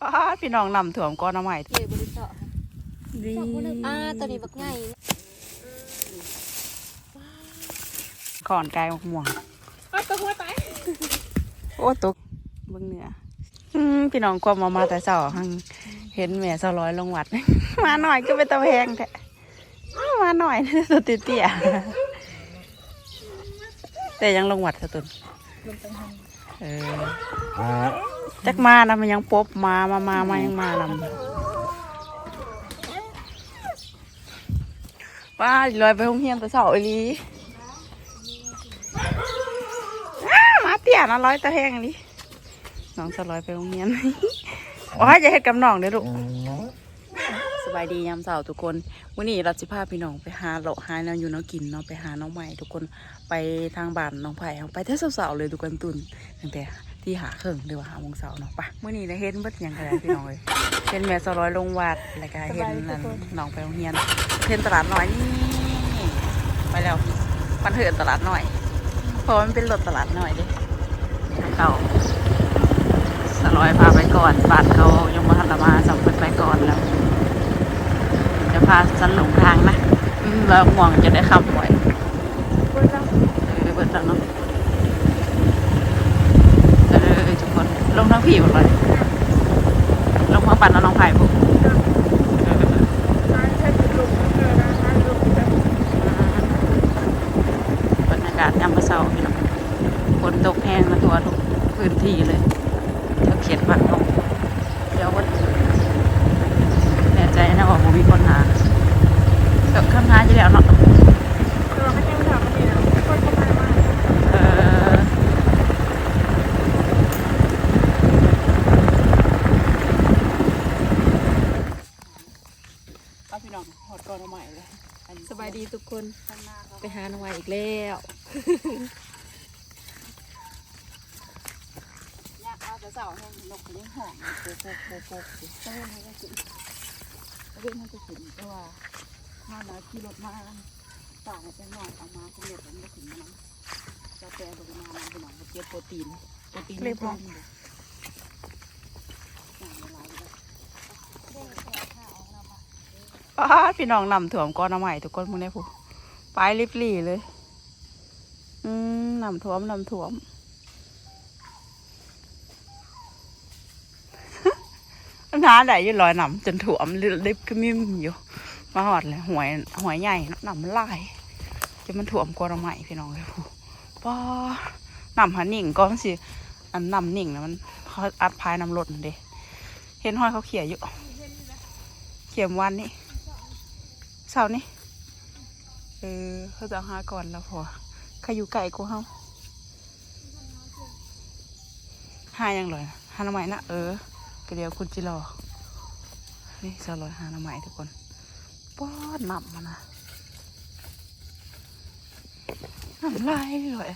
ป้าดพี่น้องนำถ่วมก้อนน้ำใหม่เลยบริษัทดีอ่าตัวนี้บักใหญ่ขอนกายมะม่วงอ้าวตัวหัวไปโอ้ตกเบิ่งเหนืออืมพี่น้องความมามาแต่เช้าหังเห็นแม่สลอยลงวัด มาหน่อยก็เป็นตะแพงแท้อ้าวมาหน่อยตัวเตี้ยๆแต่ยังลงวัดสะตุนเออ จักมานะมันยังปบมามามามายังมานำว่าลอยไปห้องเฮียนแต่เช้าอีลีมาเตี้ยนะร้อยตะแพงอีหลีน้องสลอยไปโรงเรียนโอ้ยจะเฮ็ดกับน้องเด้อลูกสบายดียามเช้าทุกคนวันนี้เราจะพาพี่น้องไปหาเลาะหาแนวอยู่แน้องกินเนาะไปหาน้องใหม่ทุกคนไปทางบ้านน้องไผ่ไปแต่เช้าๆเลยทุกคนตุนตั้งแต่ ที่หาเครื่องเดี๋ยวหาโมงเช้าเนาะไปมื้อนี้ได้เห็นเบิดหยังกันพี่น้องเลยเห็นแม่สลอยลงวัดแล้วก็เห็นนั่นน้องไปโรงเรียนเห็นตลาดน้อยนี่ไปแล้วมันเถินตลาดน้อยเพราะมันเป็นรถตลาดน้อยเด้เขาสลอยพาไปก่อนบ้านเขายังมาหันละมาสัมพันไปก่อนแล้ว จะพาสันหลงทางนะอืมแล้วห่วงจะได้คำไว้เออเบิดแล้วเนาะเออทุกคน ลงทั้งผีหมดเลยลงทั้งปันแล้วน้องไผ่พวกบรรยากาศยามมื้อเช้าพี่น้องฝนตกแห้งมาตัวทุกพื้นที่เลยเดี๋ยวเขียนบัตรลงเดี๋ยววันแน่ใจนะว่าผมมีคนหาเกิดข้างหน้าจะแล้วเนาะเออ เอาพี่น้องหอดก่อนเอาใหม่เลยอันนี้สบายดีทุกคนข้างหน้าเขาไปหาหน่อยอีกแล้วยากเอาแต่เสาให้นกเลี้ยงหอมโป๊กโป๊กโป๊กโป๊กสิเว้นให้ก็สิเว้นให้ก็สิเพราะว่าถ้ามาขี่รถมาต่างกันหน่อยเอามาคุณเด็ดมันก็ถึงมันจะแปลบริมาณเป็นหนังเก็บโปรตีนโปรตีนเรียบร้อย ป้าพี่น้องนำถ่วมก้อนน้ำใหม่ทุกคนมึงได้ผู้ไปริบลี่เลย อืมนำถ่วมนำถ่วมน้าได้ยี่ลอยนำจนถ่วมลิบก็มิมอยู่ มาหอดเลยหวยหวยใหญ่นำลายจะมันถ่วมก้อนน้ำใหม่พี่น้องเลยผู้ป้านำหันหนิ่งก็มันสิอันนำหนิ่งนะมันเขาอัดพายนำรถนั่นเด้เห็นห้อยเขาเขี่ยอยู่เขี่ยมวันนี้ เสานี้เออเขาจะเอาหาก่อนแล้วพอใครอยู่ไก่กูเฮาหายังเลยหาหน่อไม้นะเออก็เดี๋ยวคุณจิรอนี่เสลอยหาหน่อไม้ทุกคนป้อนน้ำมานะน้ำลายเลย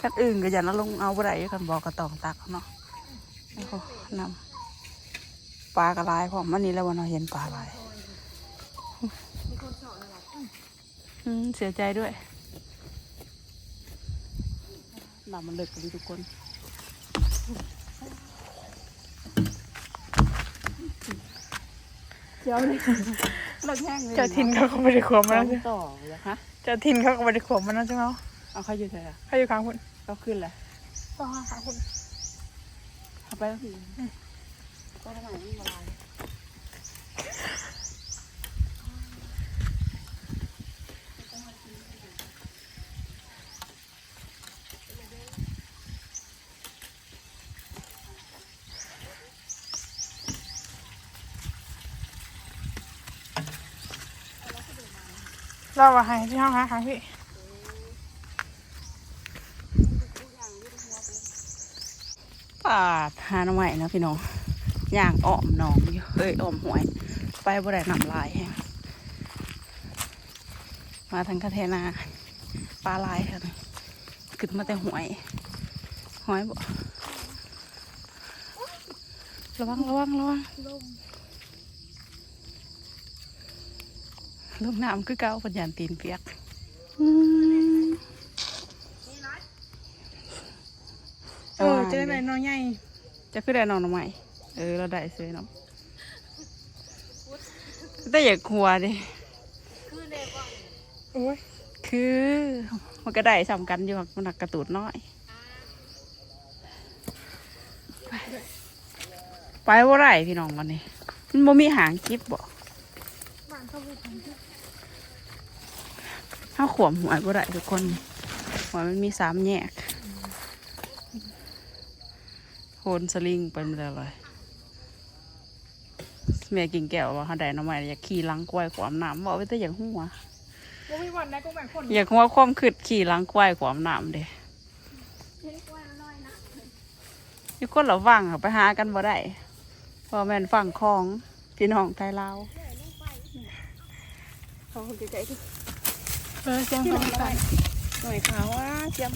กันอื่นก็อย่านะลงเอาได้กันบอกกระตองตักเนาะโอ้โหน้ำ ปลากระลายพร้อมวันนี้แล้ววันเราเห็นปลาลายอืมเสียใจด้วยหลับมันเลิกกันดีทุกคนเจ้าเลยเลิกแห้งเลยเจ้าทินเขาก็ไม่ได้ขวมมัมันนต่อเลยฮะเจ้าทินเขาก็ไม่ได้ขวมมันนะใช่ไหมเอาเขาอยู่เถอะเขาอยู่ข้างคุณเขาขึ้นแหละก็ข้างคุณเอาไปแล้ว สิก็ทำไมไม่มาลายเราว่าให้ที่ห้องหาข้าพี่ปาดหาหน่อไม้นะพี่น้อง ย่างอ้อมหนองอยู่เฮ้ยอ้อมหวย ไปบ่ได้นำลายแฮงมาทางกระเทนาปลาลายค่ะขึ้นมาแต่หวยหอยบ่ระวังระวังระวังลงน้ำคือเก่าปัญญานตีนเปียกอืมเออเจอไหนน้อยใหญ่เจะขึ้นได้หนอนทำไม เออ เราได้เสยเนาะแต่อย่าหัวดิคือเลยว่าโอ้ยคือมันก็ได้สำกันอยู่หรอกมันหนักกระตูดน้อยไปไปว่าไรพี่น้องวันนี้ มันบ่มีหางกิบบ่บ้านเขาพูดถึงที่ถ้าขวมหัวบ่ไรทุกคนหัวมันมีสามแยกโคนสลิงไปหมดเลย แม่กินแก้วว่าเขาได้หน้ำใหม่อยากขี่หลังควายขวามน้ำบอกไว้แต่อย่างหัวบ่มีวันได้ก็แบ่งคนอยากหัวความขึ้นขี่หลังควายขวามน้ำเด้เห็นกว่าน้อยนะอยู่คนละฟังอะไปหากันบ่ได้เพอแม่นฝั่งของพี่น้องไทยลาวเขาใกล้ๆเออเสียงเขาไม่ใส่หน่อยขาวว่าเจียม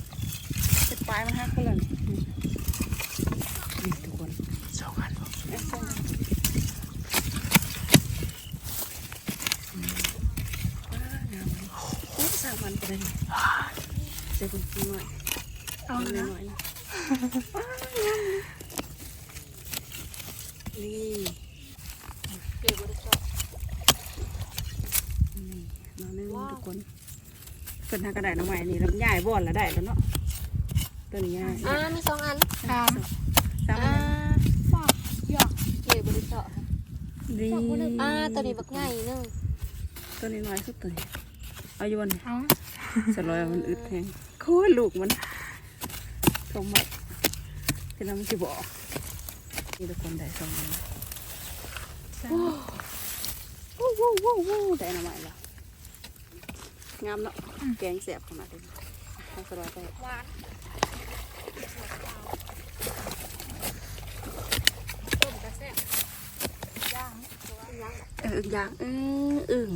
เป็นปลายมันหักกันเลยนี่ทุกคนสองอันสองอันโอ้ สามอันไปเลยเจ็บเป็นหน่อยเอาหนะน่อยนี่เดี๋ยวบริจาคนี่น้องนึงทุกคนเป็นทางกระไดน้องใหม่นี่แล้วย่ายบ่อนแล้วได้แล้วเนาะตัวนี้ย่ายอ่ามีสองอันตามสามอ่าฝากหยอกเดี๋ยวบริจาคดีอ่าตัวนี้บักใหญ่นึงตัวนี้น้อยสุดตัวนี้เอาอยู่บนเอา สลอยมันอึดแทงโค้ยลูกมันสมบัติที่เราไม่จะบอกนี่ทุกคนได้สองอันวู้วู้วู้วู้ได้หน่อไม้แล้วงามเนาะแกงเสียบขนาดนี้ให้สลอยไปหวานต้มกระแซ่บย่างเอออึ่งยางเอออึ่ง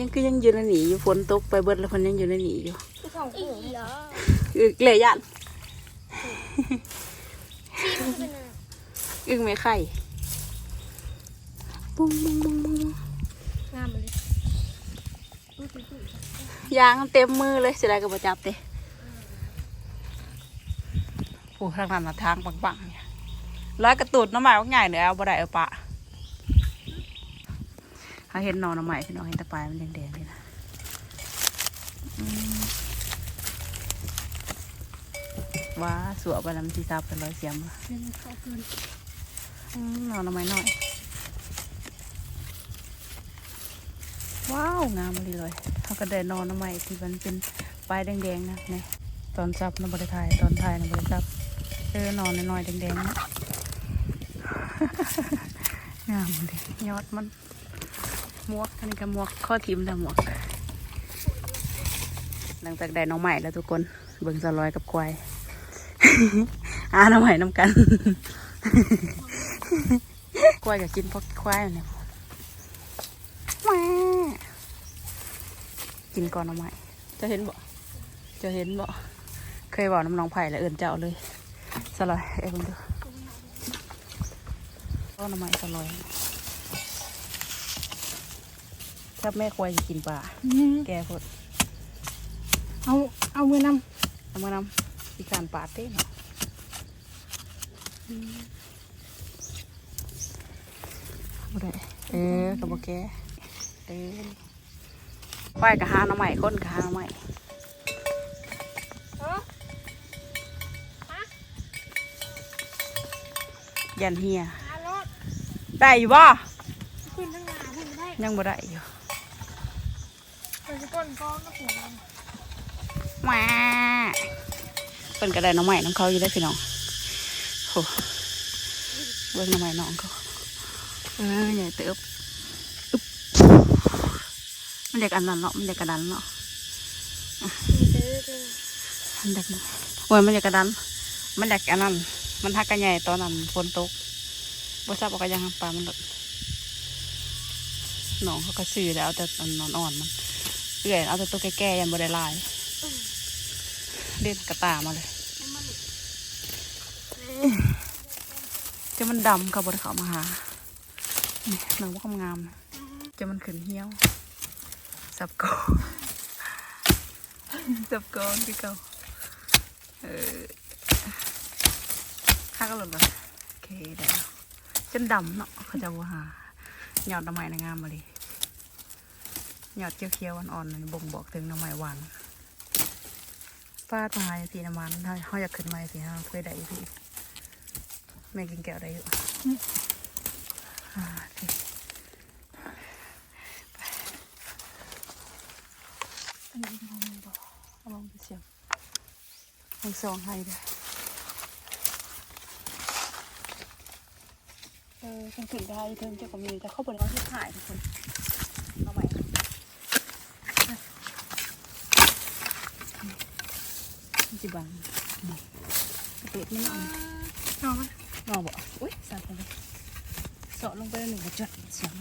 ยังคือยังอยู่ในหนีอยู่ฝนตกไปเบิดแล้วคนยังอยู่ในหนีอยู่คือของกูเหรออึ่งเลยยันชิมเป็นอะไรอึ่งไม่ไข่ปุ้งปุ้งปุ้งปุ้งงามเลยยางเต็มมือเลยเสียดายกับประจับเด้โอ้ทางนั้นน่ะทางบังๆเนี่ยร้อยกระตูดน้ำใหม่ว่าง่ายเนื้อเอาบ่ได้เอาปะ เขาเห็นนอนน้ำใหม่พี่น้องเห็นแตะปลายมันแดงๆเลยนะว้าสวบไปแล้วมันสีซับเป็นรอยเสียมวะเป็นเขาเกินอืมหนอนน้ำใหม่น้อย ว้าวงามเลยเลยเขาก็ได้นอนน้ำใหม่ที่มันเป็นปลายแดงๆนะเนี่ยตอนซับน้ำบริทายตอนทายน้ำบริซับเออนอนน้อยๆแดงๆนะงามเลยยอดมัน มวกอันนี้ก็หมวกข้อทิมแต่หมวก หลังจากได้น้องใหม่แล้วทุกคน เบิ่งสลอยกับควายอาน้องใหม่น้ำกันควายก็กินพราะควายเนี่ยแม่กินก่อนเอาไหม่จะเห็นบ่จะเห็นบ่เคยบอกน้ำน้องไผ่แล้วเอื่นเจ้าเลยสลอยเอ้ยเบิ่งดูก็น้ำไม้สลอย ถ้าแม่ควายจะกินปลาอืมแกพดเอาเอามือนเอามานำพิการปลาเต้เนาะอืมบ่ได้เออกับบ่แกเออควายกับหาหน้ำใหม่คนกับหาหน้ำใหม่เออยันเฮียหารถได้อยู่บ่ขึ้นทั้งงานทั้งได้ยังบ่ได้อยู่ำเป็นก้นก้อนก็หัวแหมาเป็นกระไดน้องใหม่น้องเขาอยู่ได้พี่น้องโหเบิ่งน้องใหม่น้องเขาเออใหญ่เติบอึ๊บมันเด็กอันนั้นเนาะมันเด็กกระดันเนาะเด้อเด้อมันเด็กโอ้ยมันเด็กกระดัน มันเด็กอันนั้นมันทักกันใหญ่ตอนนั้นฝนตกบ่ทราบว่าก็ยังปลามันหลดน้องเขาก็ซื้อแล้วแต่อันนอนอ่อนมัน เอื่อยเอาแต่ตัวแก่ๆยังบ่ได้ลายเด่นกระตามาเลยจะมันดำเขาบริเขามาหานี่หนังว่าคำงามนะจะมันขึ้นเหี้ยวสับกองสับกองที่เก่าเออขฮักกันหลดเลยโอเคเดี๋ยวจนดำเนาะเขาจะว่าหาหยอดหน้ำไม้ในงามมาดิหย ยอดเขียวๆอ่อนๆบ่งบอกถึงน้ำไม้หวานฟาดมาสีน้ำมันถ้าเขาอยากขึ้นมาสีน้ำเคยได้พี่แม่กินแก้วได้อยู่อ่าโอเคไปอันนี้ลองบอกลองไปเสียบลองซองให้ด้วยเออฉันถึงได้เพิ่มเจ้าก็มีแต่เข้าบนเขาที่ถ่ายทุกคนเอาใหม่ จิบังเปิดไม่นอนเอาไหมนอนบ่อุ้ยสั่นไปเลยเสาะลงไปแล้วหนึ่งกระจดเสียง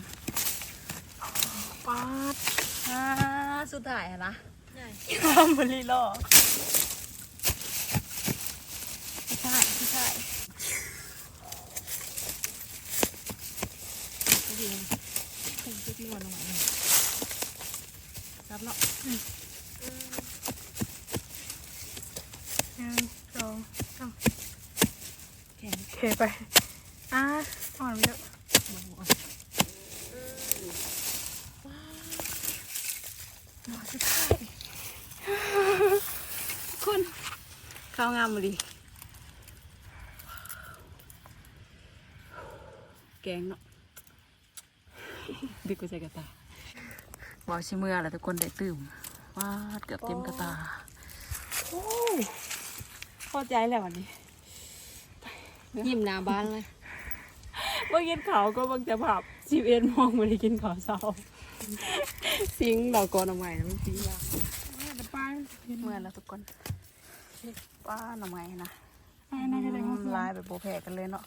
ป๊าดอ่าสุดท้ายอะนะข้ามบริลอไม่ใช่ไม่ใช่ไม่ดีคงจะนวลลงมาเลยรับเนาะ หนึ่งสองสาม แข็ง โอเค ไป อะอ่อนเยอะสุดท้ายคุณข้าวงามมาดิแกงเนาะดีกว่าใจกระตาบอกชิเมื่อแล้วทุกคนได้ตื่มว้าดเกือบเต็มกระตาโอ้ยพอใจแล้ววันนี้ ยิ้มหน้าบ้านเลยเมื่อกินเขาวก็บางจะแบบสิบเอ็ดโมองไม่ได้กินข้าวเช้าซิงเราก่อนเอาใหม่นะมันซิงยากแต่ไปเมื่อแล้วทุกคนป้าหน่อไม้นะไปนะก็ได้มาลายแบบโบแพกันเลยเนาะ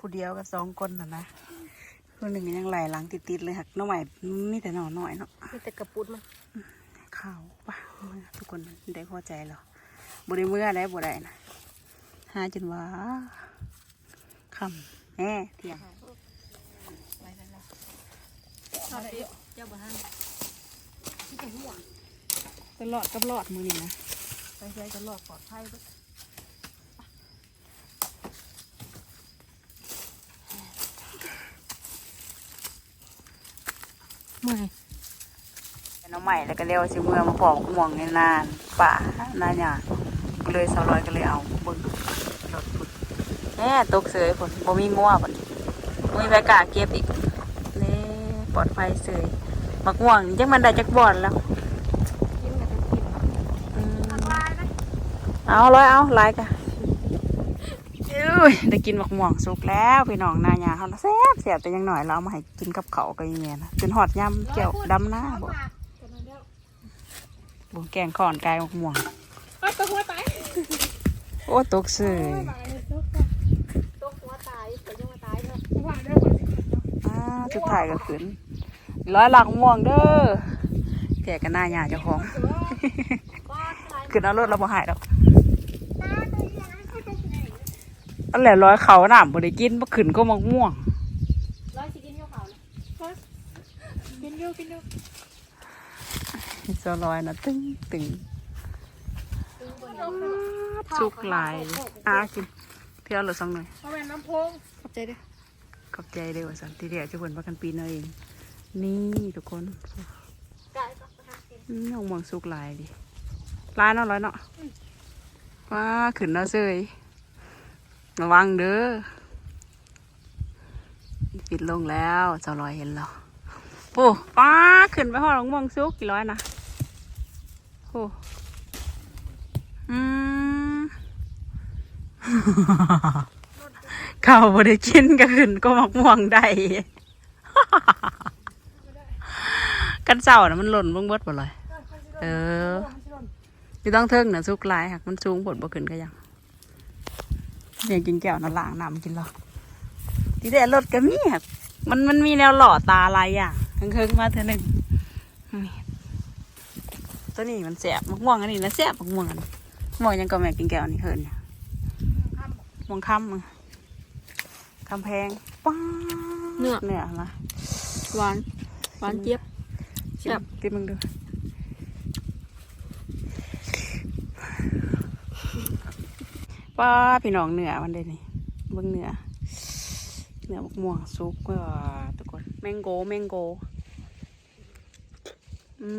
ผู้เดียวกับสองคนน่ะนะคนหนึ่งยังไหลหลังติดๆเลยหักหน่อไม้มีแต่หน่อหน่อยเนาะมีแต่กระปุดมันข้าวป่ะทุกคนได้พอใจแล้วบได้เมื่อได้บ่ได้นะหาจนว่า คำแหน่เที่ยงเอาได้เจ้าบ้านตลอดกับรอดมือนี่นะไปใช้ตลอดปลอดภัยเบิดเมื่อยน้องใหม่แล้วก็เรียกว่าสิเมื่อมาปอกม่วงในนานป่านาหยาก็เลยสาวร้อยก็เลยเอาเบิ่งรถพุ่น แหน่ตกเสยผลบ่มีงัวผลบ่มีใครกล้าเก็บอีกนี่ปลอดภัยเสยมักม่วงจังมันได้จักบอนแล้วยิ้มกับจะกินอืมลายนะเอาร้อยเอาหลายกะอุ้ยได้กินมักม่วงสุกแล้วพี่น้องนาหยาเขาละแซ่บแซ่บแต่ยังหน่อยเราเอามาให้กินกับเขาวกับอีเมียนะจนหอดยำเกี่ยวดำหน้าบ่บ่แกงขอนกายมักม่วงไปตัวหัวตายโอ้ตกเสย ตายเลยตัว ตัวหัวตายแต่ยังมาตายเนาะ หัวเด้อ อ่า สุดท้ายก็ขึ้นร้อยหลักม่วงเด้อแกกันหน้าหยาเจ้าของบ้านตายขึ้นเอารถเราบ่หายดอกตาตัวใหญ่เขาจะไหนอันแหละร้อยเขาหนามบ่ได้กินบ่ขึ้นก็มักม่วงร้อยสิกินข้าวขาวนะกินเยอะกินเยอะเจ้าร้อยนะตึงตึงสุกหลายเลยอ่ากินเที่ยวเหลือสองหน่อยเอาแม่น้ำพงขอบใจด้วย ขอบใจเด้อว่าสันที่เดียวจะเพิ่นว่ากันปีนเอาเอง นี่ทุกคนไก่ก็ทำกินอืมอาหมองสุกลายดิลายเนาะร้อยเนาะว้าขึ้นแล้วเซยระวังเด้อปิดลงแล้วเจ้าลอยเห็นแล้วโอ้ป้าขึ้นไปหอดของมองสุกกี่ร้อยนะโอ้อืม ข้าวบ่ได้กินก็ขึ้นก็มักม่วงได้กันเจ้าน่ะมันหล่นเบิ่งเบิดบ่เลยเอออยู่ต้องเทิงน่ะสุกหลายหักมันสูงบดบ่ขึ้นก็ยังเรียกินแก้วน่ะล้างน้ำกินหรอที่แต่รถก็มีหักมันมันมีแนวหล่อตาหลายอย่างเคิงมาเท่านึงตัวนี้มันแสบมักม่วงอันนี้นะแสบมักม่วงอันม่วงยังก็แม่กินแก้วนี่เฮินเนี่ยม่วงค่ำมึง คำแพงป้าดเนื้อนะหวาน หวานเจี๊ยบแซ่บกินมึงดูป้าพี่น้องเหนือมันเด้นี่เบิ่งเนื้อเนื้อมะม่วงซุปก็ทุกคนแมงโกแมงโกอื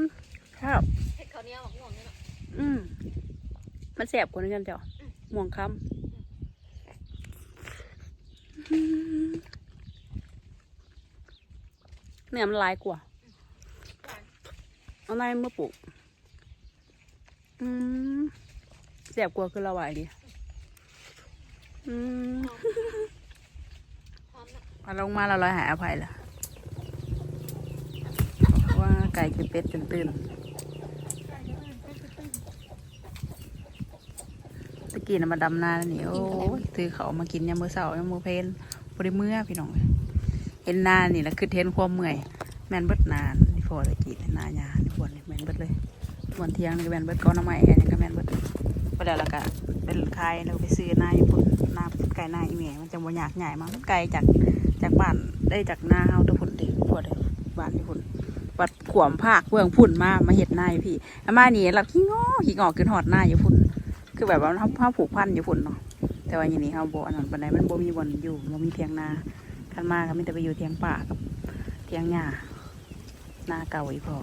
มครับเห็ดข้าวเหนียวหมักม่วงเนี่ยเนาะอืมมันแสบกว่านั้นกันเจ้าม่วงคำอืม เนื้อมันลายกว่าเอาในเมื่อปลูกอืมแสบกว่าคือละวายดิอืมอาลงมาเราลอยหายอภัยละว่าไก่คือเป็ดจนตื่น ตะกี้น่ะมาดำนาแล้วนี่โอ้ยถือเขามากินยามมือเสาร์ยามมือเพลนบริเมื่อพี่น้อง เห็นนานี่แล้วคือเทนความเมื่อย แมนเบิดนานนี่พอตะกี้นายานี่พวนี่แมนเบิดเลยวันเที่ยงนี่ก็แมนเบิดก้อนน้ำไม้แอนนี่ก็แมนเบิดไปแล้วล้วก็เป็นคายแล้วก็ไปซื้อนาอยู่พุ่นนาไก่นาอีเมียมันจะบ่ยากใหญ่มากมันไกลจากจากบ้านได้จากนาเฮาทุกพุ่นดิพวดเลยบ้านที่พุ่นวัดขวมภาคเบื้องพุ่นมามาเห็ดนาอยู่พี่อามานี่เราขี้งอขี้งอขึ้นหอดนาอยู่พุ่น คือแบบว่าเขาเฮาผูกพันอยู่ฝุ่นเนาะแต่ว่าอย่างนี้เขาบ่อันนั้นปานใดมันบ่มีบ่อนอยู่บ่มีเทียงนาขันมาก็มีแต่ไปอยู่เทียงป่ากับเทียงหญ้านาเก่าอีพอ